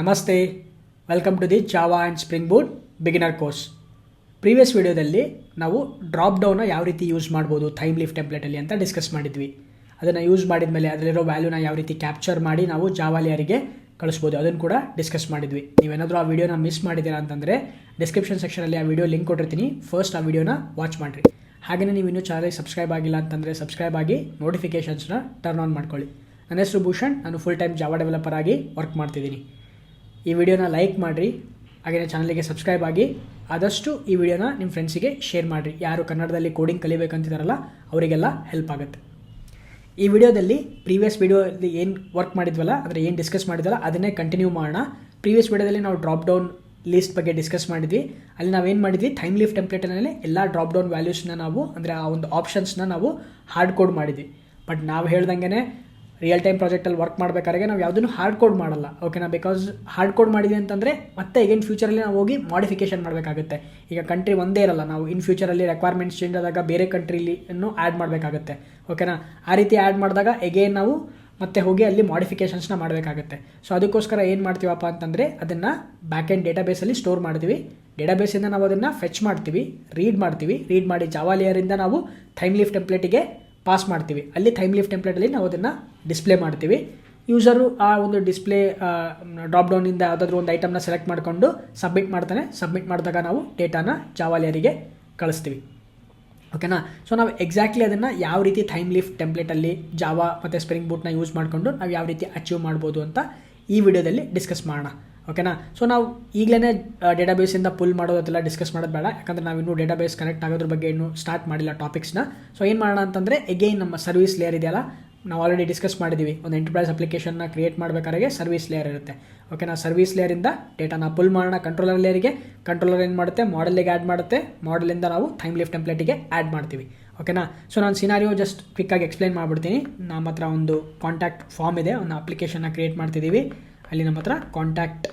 ನಮಸ್ತೆ. Welcome to the Java and Spring Boot beginner course previous ವಿಡಿಯೋದಲ್ಲಿ ನಾವು drop down ಯಾವ ರೀತಿ ಯೂಸ್ ಮಾಡ್ಬೋದು ಥೈಮ್ ಲೀಫ್ ಟೆಂಪ್ಲೆಟಲ್ಲಿ ಅಂತ ಡಿಸ್ಕಸ್ ಮಾಡಿದ್ವಿ. ಅದನ್ನು ಯೂಸ್ ಮಾಡಿದ ಮೇಲೆ ಅದರಲ್ಲಿರೋ ವ್ಯಾಲ್ಯೂನ ಯಾವ ರೀತಿ ಕ್ಯಾಪ್ಚರ್ ಮಾಡಿ ನಾವು ಜಾವಾಲಿಯರಿಗೆ ಕಳಿಸ್ಬೋದು. ಅದನ್ನು ಕೂಡ ಡಿಸ್ಕಸ್ ಮಾಡಿದ್ವಿ. ನೀವೇನಾದರೂ ಆ ವಿಡಿಯೋನ ಮಿಸ್ ಮಾಡಿದ್ದೀರಾ ಅಂತಂದರೆ ಡಿಸ್ಕ್ರಿಪ್ಷನ್ ಸೆಕ್ಷನಲ್ಲಿ ಆ ವಿಡಿಯೋ ಲಿಂಕ್ ಕೊಟ್ಟಿರ್ತೀನಿ. ಫಸ್ಟ್ ಆ ವಿಡಿಯೋನ ವಾಚ್ ಮಾಡಿರಿ. ಹಾಗೆಯೇ ನೀವು ಇನ್ನೂ ಚಾನಲ್ಗೆ ಸಬ್ಸ್ಕ್ರೈಬ್ ಆಗಿಲ್ಲ ಅಂತಂದರೆ ಸಬ್ಸ್ಕ್ರೈಬ್ ಆಗಿ ನೋಟಿಫಿಕೇಷನ್ಸ್ನ ಟರ್ನ್ ಆನ್ ಮಾಡ್ಕೊಳ್ಳಿ. ನನ್ನ ಹೆಸರು ಭೂಷಣ್. ನಾನು ಫುಲ್ ಟೈಮ್ ಜಾವಾ ಡೆವಲಪರ್ ಆಗಿ ವರ್ಕ್ ಮಾಡ್ತಿದ್ದೀನಿ. ಈ ವಿಡಿಯೋನ ಲೈಕ್ ಮಾಡಿರಿ ಹಾಗೆಯೇ ಚಾನಲಿಗೆ ಸಬ್ಸ್ಕ್ರೈಬ್ ಆಗಿ. ಆದಷ್ಟು ಈ ವಿಡಿಯೋನ ನಿಮ್ಮ ಫ್ರೆಂಡ್ಸಿಗೆ ಶೇರ್ ಮಾಡಿರಿ. ಯಾರು ಕನ್ನಡದಲ್ಲಿ ಕೋಡಿಂಗ್ ಕಲಿಬೇಕಂತಿದ್ದಾರಲ್ಲ ಅವರಿಗೆಲ್ಲ ಹೆಲ್ಪ್ ಆಗುತ್ತೆ. ಈ ವಿಡಿಯೋದಲ್ಲಿ ಪ್ರೀವಿಯಸ್ ವಿಡಿಯೋದಲ್ಲಿ ಏನು ವರ್ಕ್ ಮಾಡಿದ್ವಲ್ಲ, ಅಂದರೆ ಏನು ಡಿಸ್ಕಸ್ ಮಾಡಿದ್ವಲ್ಲ, ಅದನ್ನೇ ಕಂಟಿನ್ಯೂ ಮಾಡೋಣ. ಪ್ರೀವಿಯಸ್ ವಿಡಿಯೋದಲ್ಲಿ ನಾವು ಡ್ರಾಪ್ ಡೌನ್ ಲೀಸ್ಟ್ ಬಗ್ಗೆ ಡಿಸ್ಕಸ್ ಮಾಡಿದ್ವಿ. ಅಲ್ಲಿ ನಾವೇನು ಮಾಡಿದ್ವಿ? ಟೈಮ್ ಲೀಫ್ ಟೆಂಪ್ಲೇಟಲ್ಲಿ ಎಲ್ಲ ಡ್ರಾಪ್ ಡೌನ್ ವ್ಯಾಲ್ಯೂಸ್ನ ನಾವು, ಅಂದರೆ ಆ ಒಂದು ಆಪ್ಷನ್ಸ್ನ ನಾವು ಹಾರ್ಡ್ ಕೋಡ್ ಮಾಡಿದ್ವಿ. ಬಟ್ ನಾವು ಹೇಳ್ದಂಗೆ ರಿಯಲ್ ಟೈಮ್ ಪ್ರಾಜೆಕ್ಟಲ್ಲಿ ವರ್ಕ್ ಮಾಡಬೇಕಾದ್ರೆ ನಾವು ಯಾವುದನ್ನು ಹಾರ್ಡ್ ಕೋಡ್ ಮಾಡಲ್ಲ ಓಕೆನಾ ಬಿಕಾಸ್ ಹಾರ್ಡ್ ಕೋಡ್ ಮಾಡಿದೆ ಅಂತಂದರೆ ಮತ್ತೆ ಈಗಿನ ಫ್ಯೂಚರಲ್ಲಿ ನಾವು ಹೋಗಿ ಮಾಡಿಫಿಕೇಶನ್ ಮಾಡಬೇಕಾಗುತ್ತೆ. ಈಗ ಕಂಟ್ರಿ ಒಂದೇ ಇರಲ್ಲ, ನಾವು ಇನ್ ಫ್ಯೂಚರಲ್ಲಿ ರೆಕ್ವೈರ್ಮೆಂಟ್ಸ್ ಚೇಂಜ್ ಆದಾಗ ಬೇರೆ ಕಂಟ್ರಿಲಿ ಆ್ಯಡ್ ಮಾಡಬೇಕಾಗುತ್ತೆ ಓಕೆನಾ ಆ ರೀತಿ ಆ್ಯಡ್ ಮಾಡಿದಾಗ ಎಗೇನ್ ನಾವು ಮತ್ತೆ ಹೋಗಿ ಅಲ್ಲಿ ಮಾಡಿಫಿಕೇಷನ್ಸ್ನ ಮಾಡಬೇಕಾಗುತ್ತೆ. ಸೊ ಅದಕ್ಕೋಸ್ಕರ ಏನು ಮಾಡ್ತೀವಪ್ಪ ಅಂತಂದರೆ ಅದನ್ನು ಬ್ಯಾಕ್ ಎಂಡ್ ಡೇಟಾಬೇಸಲ್ಲಿ ಸ್ಟೋರ್ ಮಾಡ್ತೀವಿ. ಡೇಟಾಬೇಸಿಂದ ನಾವು ಅದನ್ನು ಫೆಚ್ ಮಾಡ್ತೀವಿ ರೀಡ್ ಮಾಡ್ತೀವಿ. ರೀಡ್ ಮಾಡಿ ಜಾವಾ ಲೇಯರಿಂದ ನಾವು ಥೈಮ್ ಲೀಫ್ ಟೆಂಪ್ಲೇಟಿಗೆ ಪಾಸ್ ಮಾಡ್ತೀವಿ. ಅಲ್ಲಿ ಥೈಮ್ ಲೀಫ್ ಟೆಂಪ್ಲೇಟಲ್ಲಿ ನಾವು ಅದನ್ನು ಡಿಸ್ಪ್ಲೇ ಮಾಡ್ತೀವಿ. ಯೂಸರು ಆ ಒಂದು ಡಿಸ್ಪ್ಲೇ ಡ್ರಾಪ್ ಡೌನಿಂದ ಯಾವುದಾದ್ರೂ ಒಂದು ಐಟಮ್ನ ಸೆಲೆಕ್ಟ್ ಮಾಡಿಕೊಂಡು ಸಬ್ಮಿಟ್ ಮಾಡ್ತಾನೆ. ಸಬ್ಮಿಟ್ ಮಾಡಿದಾಗ ನಾವು ಡೇಟಾನ ಚಾವಾಲಿಯರಿಗೆ ಕಳಿಸ್ತೀವಿ. ಓಕೆನಾ ಸೊ ನಾವು ಎಕ್ಸಾಕ್ಟ್ಲಿ ಅದನ್ನು ಯಾವ ರೀತಿ ಥೈಮ್ ಲೀಫ್ ಟೆಂಪ್ಲೇಟಲ್ಲಿ ಜಾವಾ ಮತ್ತು ಸ್ಪ್ರಿಂಗ್ ಬೂಟ್ನ ಯೂಸ್ ಮಾಡಿಕೊಂಡು ನಾವು ಯಾವ ರೀತಿ ಅಚೀವ್ ಮಾಡ್ಬೋದು ಅಂತ ಈ ವಿಡಿಯೋದಲ್ಲಿ ಡಿಸ್ಕಸ್ ಮಾಡೋಣ. ಓಕೆನಾ ಸೊ ನಾವು ಈಗಲೇ ಡೇಟಾಬೇಸಿಂದ ಪುಲ್ ಮಾಡೋದೆಲ್ಲ ಡಿಸ್ಕಸ್ ಮಾಡೋದು ಬೇಡ. ಯಾಕಂದರೆ ನಾವು ಇನ್ನೂ ಡೇಟಾಬೇಸ್ ಕನೆಕ್ಟ್ ಆಗೋದ್ರ ಬಗ್ಗೆ ಇನ್ನೂ ಸ್ಟಾರ್ಟ್ ಮಾಡಿಲ್ಲ ಟಾಪಿಕ್ಸ್ನ ಸೊ ಏನು ಮಾಡೋಣ ಅಂತಂದರೆ ಎಗೈನ್ ನಮ್ಮ ಸರ್ವಿಸ್ ಲೇಯರ್ ಇದೆಯಲ್ಲ, ನಾವು ಆಲ್ರೆಡಿ ಡಿಸ್ಕಸ್ ಮಾಡಿದ್ದೀವಿ ಒಂದು ಎಂಟರ್ಪ್ರೈಸ್ ಅಪ್ಲಿಕೇಶನ್ನ ಕ್ರಿಯೇಟ್ ಮಾಡಬೇಕಾದ್ರೆ ಸರ್ವಿಸ್ ಲೇಯರ್ ಇರುತ್ತೆ. ಓಕೆನಾ ಸರ್ವಿಸ್ ಲೇಯರಿಂದ ಡೇಟಾನ ಪುಲ್ ಮಾಡೋಣ ಕಂಟ್ರೋಲರ್ ಲೇಯರಿಗೆ ಕಂಟ್ರೋಲರ್ ಏನು ಮಾಡುತ್ತೆ? ಮಾಡಲಿಗೆ ಆ್ಯಡ್ ಮಾಡುತ್ತೆ. ಮಾಡಲಿಂದ ನಾವು ಟೈಮ್ ಲಿಫ್ಟ್ ಟೆಂಪ್ಲೇಟಿಗೆ ಆ್ಯಡ್ ಮಾಡ್ತೀವಿ. ಓಕೆನಾ ಸೊ ನಾನು ಸಿನಾರಿಯೋ ಜಸ್ಟ್ ಕ್ವಿಕ್ಕಾಗಿ ಎಕ್ಸ್ಪ್ಲೈನ್ ಮಾಡಿಬಿಡ್ತೀನಿ. ನಮ್ಮ ಹತ್ರ ಒಂದು ಕಾಂಟ್ಯಾಕ್ಟ್ ಫಾರ್ಮ್ ಇದೆ. ಒಂದು ಅಪ್ಲಿಕೇಶನ್ನ ಕ್ರಿಯೇಟ್ ಮಾಡ್ತಿದ್ದೀವಿ ಅಲ್ಲಿ ನಮ್ಮ ಹತ್ರ contact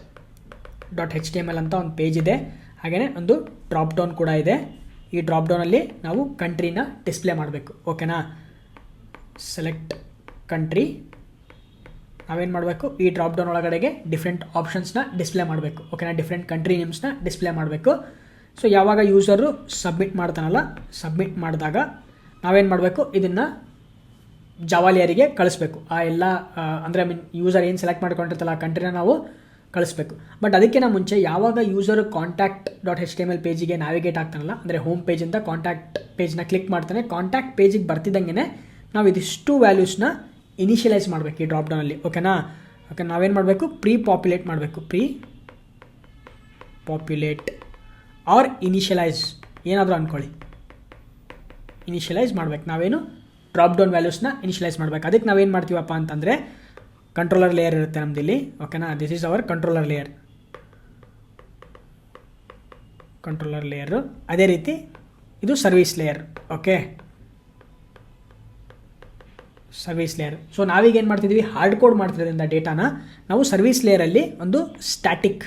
dot H T M L ಅಂತ ಒಂದು ಪೇಜ್ ಇದೆ. ಹಾಗೆಯೇ ಒಂದು ಡ್ರಾಪ್ ಡೌನ್ ಕೂಡ ಇದೆ. ಈ ಡ್ರಾಪ್ ಡೌನಲ್ಲಿ ನಾವು ಕಂಟ್ರಿನ ಡಿಸ್ಪ್ಲೇ ಮಾಡಬೇಕು. ಓಕೆನಾ ಸೆಲೆಕ್ಟ್ ಕಂಟ್ರಿ ನಾವೇನು ಮಾಡಬೇಕು? ಈ ಡ್ರಾಪ್ ಡೌನ್ ಒಳಗಡೆಗೆ ಡಿಫ್ರೆಂಟ್ ಆಪ್ಷನ್ಸ್ನ ಡಿಸ್ಪ್ಲೇ ಮಾಡಬೇಕು. ಓಕೆನಾ ಡಿಫ್ರೆಂಟ್ ಕಂಟ್ರಿ ನೇಮ್ಸ್ನ ಡಿಸ್ಪ್ಲೇ ಮಾಡಬೇಕು. ಸೊ ಯಾವಾಗ ಯೂಸರು ಸಬ್ಮಿಟ್ ಮಾಡ್ತಾನಲ್ಲ ಸಬ್ಮಿಟ್ ಮಾಡಿದಾಗ ನಾವೇನು ಮಾಡಬೇಕು? ಇದನ್ನು ಜವಾಲಿಯರಿಗೆ ಕಳಿಸ್ಬೇಕು. ಆ ಎಲ್ಲ ಅಂದರೆ ಮೀನ್ ಯೂಸರ್ ಏನು ಸೆಲೆಕ್ಟ್ ಮಾಡ್ಕೊಂಡಿರ್ತಲ್ಲ, ಆ ಕಂಟ್ರಿನ ನಾವು ಕಳಿಸ್ಬೇಕು. ಬಟ್ ಅದಕ್ಕಿಂತ ಮುಂಚೆ ಯಾವಾಗ user contact dot H T M L ಪೇಜಿಗೆ navigate ಆಗ್ತಾನಲ್ಲ ಅಂದರೆ ಹೋಮ್ ಪೇಜಿಂದ ಕಾಂಟ್ಯಾಕ್ಟ್ ಪೇಜ್ನ ಕ್ಲಿಕ್ ಮಾಡ್ತಾನೆ ಕಾಂಟ್ಯಾಕ್ಟ್ ಪೇಜಿಗೆ ಬರ್ತಿದ್ದಂಗೆ ನಾವು ಇದಿಷ್ಟು ವ್ಯಾಲ್ಯೂಸ್ನ ಇನಿಷಿಯಲೈಸ್ ಮಾಡಬೇಕು ಈ ಡ್ರಾಪ್ ಡೌನಲ್ಲಿ ಓಕೆನಾ ಓಕೆ ನಾವೇನು ಮಾಡಬೇಕು? ಪ್ರೀ ಪಾಪ್ಯುಲೇಟ್ ಮಾಡಬೇಕು. ಪ್ರೀ ಪಾಪ್ಯುಲೇಟ್ ಆರ್ ಇನಿಷಿಯಲೈಸ್ ಏನಾದರೂ ಅಂದ್ಕೊಳ್ಳಿ ಇನಿಷಿಯಲೈಸ್ ಮಾಡಬೇಕು. ನಾವೇನು? ಡ್ರಾಪ್ ಡೌನ್ ವ್ಯಾಲ್ಯೂಸ್ನ ಇನಿಷಿಯಲೈಸ್ ಮಾಡಬೇಕು. ಅದಕ್ಕೆ ನಾವೇನು ಮಾಡ್ತೀವಪ್ಪ ಅಂತಂದರೆ ಕಂಟ್ರೋಲರ್ ಲೇಯರ್ ಇರುತ್ತೆ ನಮ್ಮದಿಲ್ಲಿ ಓಕೆನಾ this is our controller layer controller layer ಅದೇ ರೀತಿ ಇದು service layer okay service layer so ನಾವೀಗ ಏನು ಮಾಡ್ತಿದ್ವಿ? ಹಾರ್ಡ್ ಕೋಡ್ ಮಾಡ್ತಿರೋದ್ರಿಂದ ಡೇಟಾನ ನಾವು ಸರ್ವಿಸ್ ಲೇಯರಲ್ಲಿ ಒಂದು ಸ್ಟ್ಯಾಟಿಕ್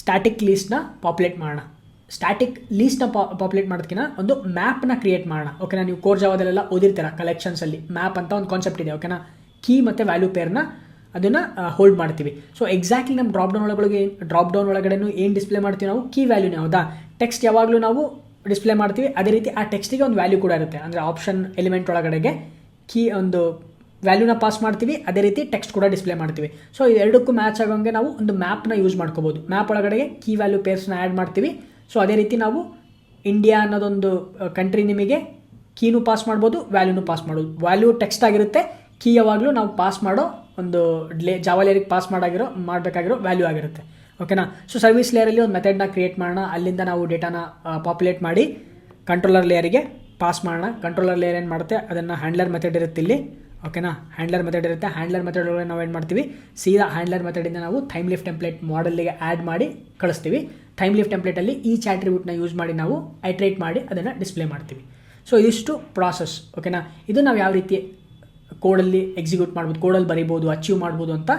ಸ್ಟ್ಯಾಟಿಕ್ ಲೀಸ್ಟ್ನ ಪಾಪ್ಯುಲೇಟ್ ಮಾಡೋಣ. ಸ್ಟ್ಯಾಟಿಕ್ ಲೀಸ್ಟ್ನ ಪಾಪ್ಯುಲೇಟ್ ಮಾಡೋದಕ್ಕಿಂತ ಒಂದು ಮ್ಯಾಪ್ನ ಕ್ರಿಯೇಟ್ ಮಾಡೋಣ. ಓಕೆನಾ ನೀವು ಕೋರ್ ಜಾವದಲ್ಲೆಲ್ಲ ಓದಿರ್ತೀರ ಕಲೆಕ್ಷನ್ಸಲ್ಲಿ ಮ್ಯಾಪ್ ಅಂತ ಒಂದು ಕಾನ್ಸೆಪ್ಟ್ ಇದೆ ಓಕೆನಾ ಕೀ ಮತ್ತು ವ್ಯಾಲ್ಯೂ ಪೇರ್ನ ಅದನ್ನು ಹೋಲ್ಡ್ ಮಾಡ್ತೀವಿ. ಸೊ ಎಕ್ಸಾಕ್ಟ್ಲಿ ನಮ್ಮ ಡ್ರಾಪ್ ಡೌನ್ ಒಳಗಡೆ ಡ್ರಾಪ್ ಡೌನ್ ಒಳಗಡೆನೂ ಏನು ಡಿಸ್ಪ್ಲೇ ಮಾಡ್ತೀವಿ ನಾವು? ಕೀ ವ್ಯಾಲ್ಯೂನೇ ಹೌದಾ? ಟೆಕ್ಸ್ಟ್ ಯಾವಾಗಲೂ ನಾವು ಡಿಸ್ಪ್ಲೇ ಮಾಡ್ತೀವಿ. ಅದೇ ರೀತಿ ಆ ಟೆಕ್ಸ್ಟಿಗೆ ಒಂದು ವ್ಯಾಲ್ಯೂ ಕೂಡ ಇರುತ್ತೆ. ಅಂದರೆ ಆಪ್ಷನ್ ಎಲಿಮೆಂಟ್ ಒಳಗಡೆಗೆ ಕೀ ಒಂದು ವ್ಯಾಲ್ಯೂನ ಪಾಸ್ ಮಾಡ್ತೀವಿ. ಅದೇ ರೀತಿ ಟೆಕ್ಸ್ಟ್ ಕೂಡ ಡಿಸ್ಪ್ಲೇ ಮಾಡ್ತೀವಿ. ಸೊ ಎರಡಕ್ಕೂ ಮ್ಯಾಚ್ ಆಗೋಂಗೆ ನಾವು ಒಂದು ಮ್ಯಾಪ್ನ ಯೂಸ್ ಮಾಡ್ಕೋಬೋದು. ಮ್ಯಾಪ್ ಒಳಗಡೆಗೆ ಕೀ ವ್ಯಾಲ್ಯೂ ಪೇರ್ಸ್ನ ಆ್ಯಡ್ ಮಾಡ್ತೀವಿ. ಸೊ ಅದೇ ರೀತಿ ನಾವು ಇಂಡಿಯಾ ಅನ್ನೋದೊಂದು ಕಂಟ್ರಿ ನಿಮಗೆ ಕೀನು ಪಾಸ್ ಮಾಡ್ಬೋದು ವ್ಯಾಲ್ಯೂನು ಪಾಸ್ ಮಾಡ್ಬೋದು. ವ್ಯಾಲ್ಯೂ ಟೆಕ್ಸ್ಟ್ ಆಗಿರುತ್ತೆ ಕೀ ಯಾವಾಗಲೂ ನಾವು ಪಾಸ್ ಮಾಡೋ ಒಂದು ಲೇ ಜಾವಾ ಲೇರಿಗೆ ಪಾಸ್ ಮಾಡಾಗಿರೋ, ಮಾಡಬೇಕಾಗಿರೋ ವ್ಯಾಲ್ಯೂ ಆಗಿರುತ್ತೆ. ಓಕೆನಾ ಸೊ ಸರ್ವಿಸ್ ಲೇಯರಲ್ಲಿ ಒಂದು ಮೆಥಡ್ನ ಕ್ರಿಯೇಟ್ ಮಾಡೋಣ. ಅಲ್ಲಿಂದ ನಾವು ಡೇಟಾನ ಪಾಪ್ಯುಲೇಟ್ ಮಾಡಿ ಕಂಟ್ರೋಲರ್ ಲೇಯರಿಗೆ ಪಾಸ್ ಮಾಡೋಣ. ಕಂಟ್ರೋಲರ್ ಲೇಯರ್ ಏನು ಮಾಡುತ್ತೆ? ಅದನ್ನು ಹ್ಯಾಂಡ್ಲರ್ ಮೆಥಡ್ ಇರುತ್ತೆ ಇಲ್ಲಿ. ಓಕೆನಾ ಹ್ಯಾಂಡ್ಲರ್ ಮೆಥಡ್ ಇರುತ್ತೆ. ಹ್ಯಾಂಡ್ಲರ್ ಮೆಥಡ್ ಒಳಗೆ ನಾವು ಏನು ಮಾಡ್ತೀವಿ? ಸೀದಾ ಹ್ಯಾಂಡ್ಲರ್ ಮೆಥಡಿಂದ ನಾವು ಟೈಮ್ ಲಿಫ್ಟ್ ಟೆಂಪ್ಲೇಟ್ ಮಾಡಲ್ಗೆ ಆ್ಯಡ್ ಮಾಡಿ ಕಳಿಸ್ತೀವಿ. ಟೈಮ್ ಲಿಫ್ಟ್ ಟೆಂಪ್ಲೇಟಲ್ಲಿ ಈ ಚಾಟ್ರಿಬ್ಯೂಟ್ನ ಯೂಸ್ ಮಾಡಿ ನಾವು ಐಟ್ರೇಟ್ ಮಾಡಿ ಅದನ್ನು ಡಿಸ್ಪ್ಲೇ ಮಾಡ್ತೀವಿ. ಸೊ ಇದಿಷ್ಟು ಪ್ರಾಸೆಸ್ ಓಕೆನಾ ಇದು ನಾವು ಯಾವ ರೀತಿ ಕೋಡಲ್ಲಿ ಎಕ್ಸಿಕ್ಯೂಟ್ ಮಾಡ್ಬೋದು ಕೋಡಲ್ಲಿ ಬರಿಬೋದು ಅಚೀವ್ ಮಾಡ್ಬೋದು ಅಂತ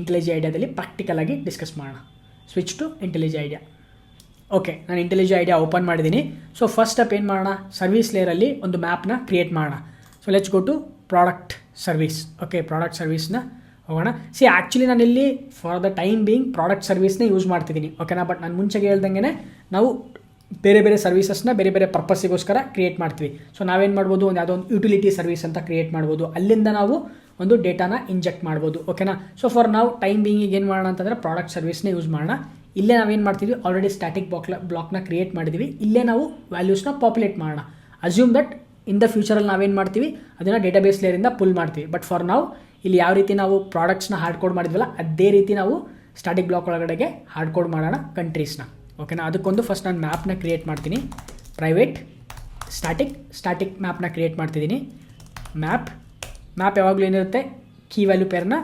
ಇಂಟೆಲಿಜಿ ಐಡಿಯಾದಲ್ಲಿ ಪ್ರಾಕ್ಟಿಕಲ್ ಆಗಿ ಡಿಸ್ಕಸ್ ಮಾಡೋಣ. Switch to IntelliJ IDEA okay ನಾನು ಇಂಟೆಲಿಜಿ ಐಡಿಯಾ ಓಪನ್ ಮಾಡಿದ್ದೀನಿ ಸೊ ಫಸ್ಟ್ ಸ್ಟೆಪ್ ಏನು ಮಾಡೋಣ? ಸರ್ವಿಸ್ ಲೇಯರಲ್ಲಿ ಒಂದು ಮ್ಯಾಪ್ನ ಕ್ರಿಯೇಟ್ ಮಾಡೋಣ. So let's go to product service okay product ಸರ್ವಿಸ್ನ ಹೋಗೋಣ. ಸಿ ಆ್ಯಕ್ಚುಲಿ ನಾನು ಇಲ್ಲಿ for the time being product ಸರ್ವಿಸ್ನೇ use ಮಾಡ್ತಿದ್ದೀನಿ. ಓಕೆನಾ ಬಟ್ ನಾನು ಮುಂಚೆಗೆ ಹೇಳ್ದಂಗೆ ನಾವು ಬೇರೆ ಬೇರೆ ಸರ್ವಿಸಸ್ನ ಬೇರೆ ಬೇರೆ ಪರ್ಪಸ್ಸಿಗೋಸ್ಕರ ಕ್ರಿಯೇಟ್ ಮಾಡ್ತೀವಿ. ಸೊ ನಾವೇನು ಮಾಡ್ಬೋದು? ಒಂದು ಯಾವುದೋ ಒಂದು ಯುಟಿಲಿಟಿ ಸರ್ವಿಸ್ ಅಂತ ಕ್ರಿಯೇಟ್ ಮಾಡ್ಬೋದು. ಅಲ್ಲಿಂದ ನಾವು ಒಂದು ಡೇಟಾನ ಇಂಜೆಕ್ಟ್ ಮಾಡ್ಬೋದು. ಓಕೆನಾ ಸೊ ಫಾರ್ ನಾವು ಟೈಮ್ ಬೀಯಿಂಗಿಗೆ ಏನು ಮಾಡೋಣ ಅಂತಂದರೆ ಪ್ರಾಡಕ್ಟ್ ಸರ್ವಿಸ್ನೇ ಯೂಸ್ ಮಾಡೋಣ. ಇಲ್ಲೇ ನಾವೇನು ಮಾಡ್ತೀವಿ ಆಲ್ರೆಡಿ ಸ್ಟ್ಯಾಟಿಕ್ ಬ್ಲಾಕ್ ಬ್ಲಾಕ್ನ ಕ್ರಿಯೇಟ್ ಮಾಡಿದ್ದೀವಿ ಇಲ್ಲೇ ನಾವು ವ್ಯಾಲ್ಯೂಸ್ನ ಪಾಪ್ಯುಲೇಟ್ ಮಾಡೋಣ. ಅಸ್ಯೂಮ್ ದಟ್ ಇನ್ ದ ಫ್ಯೂಚರಲ್ಲಿ ನಾವೇನು ಮಾಡ್ತೀವಿ? ಅದನ್ನು ಡೇಟಾಬೇಸ್ ಲೇಯರಿಂದ ಪುಲ್ ಮಾಡ್ತೀವಿ. ಬಟ್ ಫಾರ್ ನಾವು ಇಲ್ಲಿ ಯಾವ ರೀತಿ ನಾವು ಪ್ರಾಡಕ್ಟ್ಸ್ನ ಹಾರ್ಡ್ ಕೋಡ್ ಮಾಡಿದ್ವಲ್ಲ, ಅದೇ ರೀತಿ ನಾವು ಸ್ಟಾಟಿಕ್ ಬ್ಲಾಕ್ ಒಳಗಡೆಗೆ ಹಾರ್ಡ್ ಕೋಡ್ ಮಾಡೋಣ ಕಂಟ್ರೀಸ್ನ ಓಕೆನಾ ಅದಕ್ಕೊಂದು ಫಸ್ಟ್ ನಾನು ಮ್ಯಾಪ್ನ ಕ್ರಿಯೇಟ್ ಮಾಡ್ತೀನಿ. ಪ್ರೈವೇಟ್ ಸ್ಟಾಟಿಕ್ ಸ್ಟಾಟಿಕ್ ಮ್ಯಾಪ್ನ ಕ್ರಿಯೇಟ್ ಮಾಡ್ತಿದ್ದೀನಿ. ಮ್ಯಾಪ್ ಮ್ಯಾಪ್ ಯಾವಾಗಲೂ ಏನಿರುತ್ತೆ? ಕೀ ವ್ಯಾಲ್ಯೂ ಪೇರ್ನ